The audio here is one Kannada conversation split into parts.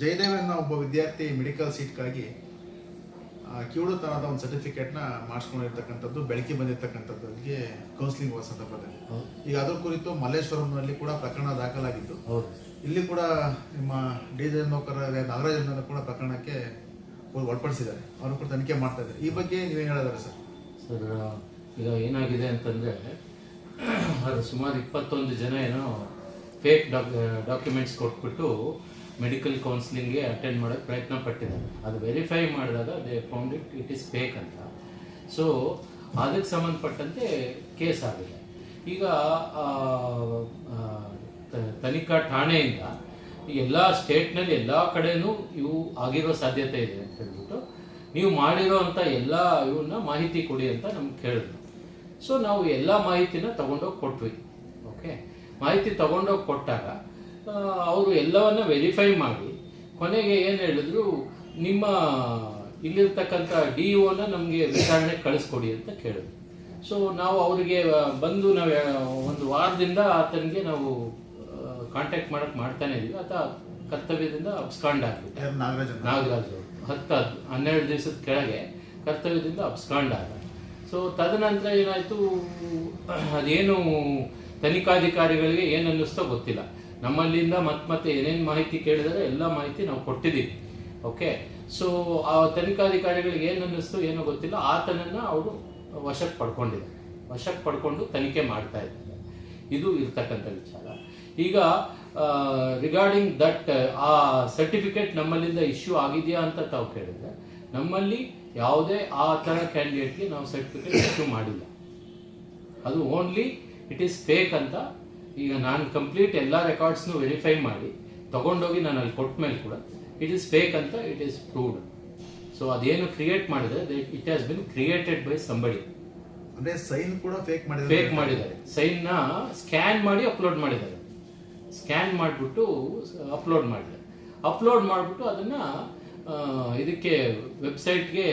ಜಯದೇವ್ ಅನ್ನೋ ಒಬ್ಬ ವಿದ್ಯಾರ್ಥಿ ಮೆಡಿಕಲ್ ಸೀಟ್ಗಾಗಿ ಕಿವುಡುತನದ ಒಂದು ಸರ್ಟಿಫಿಕೇಟ್ನ ಮಾಡಿಸ್ಕೊಂಡಿರ್ತಕ್ಕಂಥದ್ದು ಬಂದಿರ್ತಕ್ಕಂಥದ್ದು ಅವರಿಗೆ ಕೌನ್ಸಿಲಿಂಗ್ ಹೋದ. ಸಂದರ್ಭದಲ್ಲಿ. ಈಗ ಅದರ ಕುರಿತು ಮಲ್ಲೇಶ್ವರಂನಲ್ಲಿ ಕೂಡ ಪ್ರಕರಣ ದಾಖಲಾಗಿದ್ದು ಇಲ್ಲಿ ಕೂಡ ನಿಮ್ಮ ಡಿ ಜೆ ನೌಕರ ನಾಗರಾಜ್ ಕೂಡ ಪ್ರಕರಣಕ್ಕೆ ಒಳಪಡಿಸಿದ್ದಾರೆ. ಅವರು ಕೂಡ ತನಿಖೆ ಮಾಡ್ತಾ ಇದ್ದಾರೆ. ಈ ಬಗ್ಗೆ ನೀವೇನು ಹೇಳಿದಾರೆ ಸರ್? ಸರ್ ಈಗ ಏನಾಗಿದೆ ಅಂತಂದರೆ ಅದು ಸುಮಾರು ಇಪ್ಪತ್ತೊಂದು ಜನ ಏನೋ ಫೇಕ್ ಡಾಕ್ ಡಾಕ್ಯುಮೆಂಟ್ಸ್ ಕೊಟ್ಬಿಟ್ಟು ಮೆಡಿಕಲ್ ಕೌನ್ಸಿಲಿಂಗ್ಗೆ ಅಟೆಂಡ್ ಮಾಡೋಕ್ಕೆ ಪ್ರಯತ್ನ ಪಟ್ಟಿದ್ದಾರೆ ಅದು ವೆರಿಫೈ ಮಾಡಿದಾಗ they found it it is fake ಅಂತ. ಸೊ ಅದಕ್ಕೆ ಸಂಬಂಧಪಟ್ಟಂತೆ ಕೇಸ್ ಆಗಿದೆ. ಈಗ ತನಿಖಾ ಠಾಣೆಯಿಂದ ಎಲ್ಲ ಸ್ಟೇಟ್ನಲ್ಲಿ ಎಲ್ಲ ಕಡೆನೂ ಇವು ಆಗಿರೋ ಸಾಧ್ಯತೆ ಇದೆ ಅಂತ ಹೇಳ್ಬಿಟ್ಟು, ನೀವು ಮಾಡಿರೋ ಅಂಥ ಎಲ್ಲ ಇವನ್ನ ಮಾಹಿತಿ ಕೊಡಿ ಅಂತ ನಮ್ಗೆ ಕೇಳಿದ್ರು. ಸೊ ನಾವು ಎಲ್ಲ ಮಾಹಿತಿನ ತಗೊಂಡೋಗಿ ಕೊಟ್ವಿ. ಓಕೆ ಮಾಹಿತಿ ತಗೊಂಡೋಗಿ ಕೊಟ್ಟಾಗ ಅವರು ಎಲ್ಲವನ್ನ ವೆರಿಫೈ ಮಾಡಿ ಕೊನೆಗೆ ಏನು ಹೇಳಿದ್ರು ನಿಮ್ಮ ಇಲ್ಲಿರ್ತಕ್ಕಂಥ ಡಿ ಒನ ನಮಗೆ ವಿಚಾರಣೆ ಕಳಿಸ್ಕೊಡಿ ಅಂತ ಕೇಳಿದ್ರು. ಸೊ ನಾವು ಅವರಿಗೆ ಬಂದು ನಾವು ಒಂದು ವಾರದಿಂದ ಆತನಿಗೆ ನಾವು ಕಾಂಟ್ಯಾಕ್ಟ್ ಮಾಡಕ್ ಮಾಡ್ತಾನೆ ಇದ್ವಿ. ಆತ ಕರ್ತವ್ಯದಿಂದ ಅಬ್ಸ್ಕಾಂಡ್ ಆಗಿ ನಾಗರಾಜ್ ಹತ್ತು ಹನ್ನೆರಡು ದಿವಸದ ಕೆಳಗೆ ಕರ್ತವ್ಯದಿಂದ ಅಬ್ಸ್ಕಾಂಡ್ ಆದ. ಸೊ ತದನಂತರ ಏನಾಯ್ತು ಅದೇನು ತನಿಖಾಧಿಕಾರಿಗಳಿಗೆ ಏನು ಅನ್ನಿಸ್ತೋ ಗೊತ್ತಿಲ್ಲ. ನಮ್ಮಲ್ಲಿಂದ ಮತ್ತೆ ಮತ್ತೆ ಏನೇನು ಮಾಹಿತಿ ಕೇಳಿದರೆ ಎಲ್ಲ ಮಾಹಿತಿ ನಾವು ಕೊಟ್ಟಿದ್ದೀವಿ. ಓಕೆ ಸೊ ಆ ತನಿಖಾಧಿಕಾರಿಗಳಿಗೆ ಏನು ಅನ್ನಿಸ್ತು, ಏನೋ ಗೊತ್ತಿಲ್ಲ. ಆತನನ್ನ ಅವರು ವಶಕ್ಕೆ ಪಡ್ಕೊಂಡಿದ್ದಾರೆ. ವಶಕ್ಕೆ ಪಡ್ಕೊಂಡು ತನಿಖೆ ಮಾಡ್ತಾ ಇದ್ದಾರೆ. ಇದು ಇರ್ತಕ್ಕಂಥ ವಿಚಾರ. ಈಗ ರಿಗಾರ್ಡಿಂಗ್ ದಟ್ ಆ ಸರ್ಟಿಫಿಕೇಟ್ ನಮ್ಮಲ್ಲಿಂದ ಇಶ್ಯೂ ಆಗಿದೆಯಾ ಅಂತ ತಾವು ಕೇಳಿದ್ರೆ, ನಮ್ಮಲ್ಲಿ ಯಾವುದೇ ಆ ಥರ ಕ್ಯಾಂಡಿಡೇಟ್ಗೆ ನಾವು ಸರ್ಟಿಫಿಕೇಟ್ ಇಶ್ಯೂ ಮಾಡಿಲ್ಲ. ಅದು ಓನ್ಲಿ ಇಟ್ ಈಸ್ ಫೇಕ್ ಅಂತ ಈಗ ನಾನು ಕಂಪ್ಲೀಟ್ ಎಲ್ಲ ರೆಕಾರ್ಡ್ಸ್ನು ವೆರಿಫೈ ಮಾಡಿ ತಗೊಂಡೋಗಿ ನಾನು ಅಲ್ಲಿ ಕೊಟ್ಟ ಮೇಲೆ ಕೂಡ ಇಟ್ ಈಸ್ ಫೇಕ್ ಅಂತ ಇಟ್ ಈಸ್ ಪ್ರೂವ್ಡ್ ಸೊ ಅದೇನು ಕ್ರಿಯೇಟ್ ಮಾಡಿದ್ರೆ it has been created by somebody ಅಂದ್ರೆ ಸೈನ್ ಕೂಡ ಫೇಕ್ ಮಾಡಿದ್ದಾರೆ. ಫೇಕ್ ಮಾಡಿದ್ದಾರೆ. ಸೈನ್ನ ಸ್ಕ್ಯಾನ್ ಮಾಡಿ ಅಪ್ಲೋಡ್ ಮಾಡಿದ್ದಾರೆ. ಸ್ಕ್ಯಾನ್ ಮಾಡಿಬಿಟ್ಟು ಅಪ್ಲೋಡ್ ಮಾಡಿದ್ದಾರೆ. ಅಪ್ಲೋಡ್ ಮಾಡಿಬಿಟ್ಟು ಅದನ್ನ ಇದಕ್ಕೆ ವೆಬ್ಸೈಟ್ಗೆ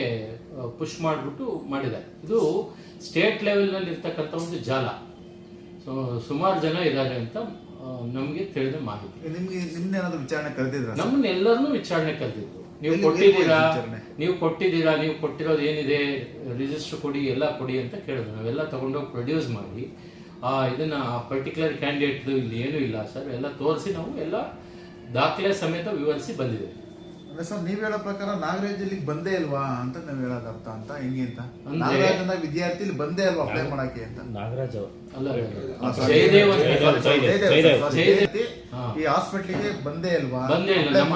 ಪುಷ್ ಮಾಡಿಬಿಟ್ಟು ಮಾಡಿದ್ದಾರೆ. ಇದು ಸ್ಟೇಟ್ ಲೆವೆಲ್ನಲ್ಲಿ ಇರ್ತಕ್ಕಂಥ ಒಂದು ಜಾಲ. ಸೊ ಸುಮಾರು ಜನ ಇದ್ದಾರೆ ಅಂತ ನಮಗೆ ತಿಳಿದ ಮಾಹಿತಿ. ನಿಮ್ಗೆ ನಿಮ್ದೇನಾದ್ರು ವಿಚಾರಣೆ ಕರೆದಿದ್ರ ವಿಚಾರಣೆ ಕರೆದಿದ್ರು ನೀವು ಕೊಟ್ಟಿದ್ದೀರಾ? ನೀವು ಕೊಟ್ಟಿದ್ದೀರಾ? ನೀವು ಕೊಟ್ಟಿರೋದು ಏನಿದೆ? ರಿಜಿಸ್ಟರ್ ಕೊಡಿ ಎಲ್ಲ ಕೊಡಿ ಅಂತ ಕೇಳಿದ್ರು. ನಾವೆಲ್ಲ ತಗೊಂಡೋಗಿ ಪ್ರೊಡ್ಯೂಸ್ ಮಾಡಿ ಆ ಇದನ್ನ ಪರ್ಟಿಕ್ಯುಲರ್ ಕ್ಯಾಂಡಿಡೇಟ್ ಇಲ್ಲಿ ಏನೂ ಇಲ್ಲ ಸರ್. ಎಲ್ಲ ತೋರಿಸಿ ನಾವು ಎಲ್ಲ ದಾಖಲೆ ಸಮೇತ ವಿವರಿಸಿ ಬಂದಿದೆ ಅಂದ್ರೆ ಸರ್ ನೀವ್ ಹೇಳೋ ಪ್ರಕಾರ ನಾಗರಾಜ್ ಇಲ್ಲಿಗೆ ಬಂದೇ ಇಲ್ವಾ ಅಂತ ನಾವ್ ಹೇಳೋದ್ ಅರ್ಥ ಅಂತ ಹೆಂಗೆ ಅಂತ? ಅಂದ್ರೆ- ನಾಗರಾಜ್ ಅನ್ನೋ ವಿದ್ಯಾರ್ಥಿ ಇಲ್ಲಿ ಬಂದೇ ಇಲ್ವಾ ಅಪ್ಲೈ ಮಾಡಕ್ಕೆ ಅಂತ? ನಾಗರಾಜ್ ಅವರು. ಅಲ್ಲ ಆ, sorry. ಜಯದೇವ್ ಅಂತ Sorry, sorry, Jayadev, Jayadev, Jayadev. sorry, Jayadev. ವಿದ್ಯಾರ್ಥಿ ಹಾ. ಈ ಹಾಸ್ಪಿಟ್ಲಿಗೆ ಬಂದೇ ಇಲ್ವಾ? ಬಂದೇ ಇಲ್ಲ. ನಮ್ಮ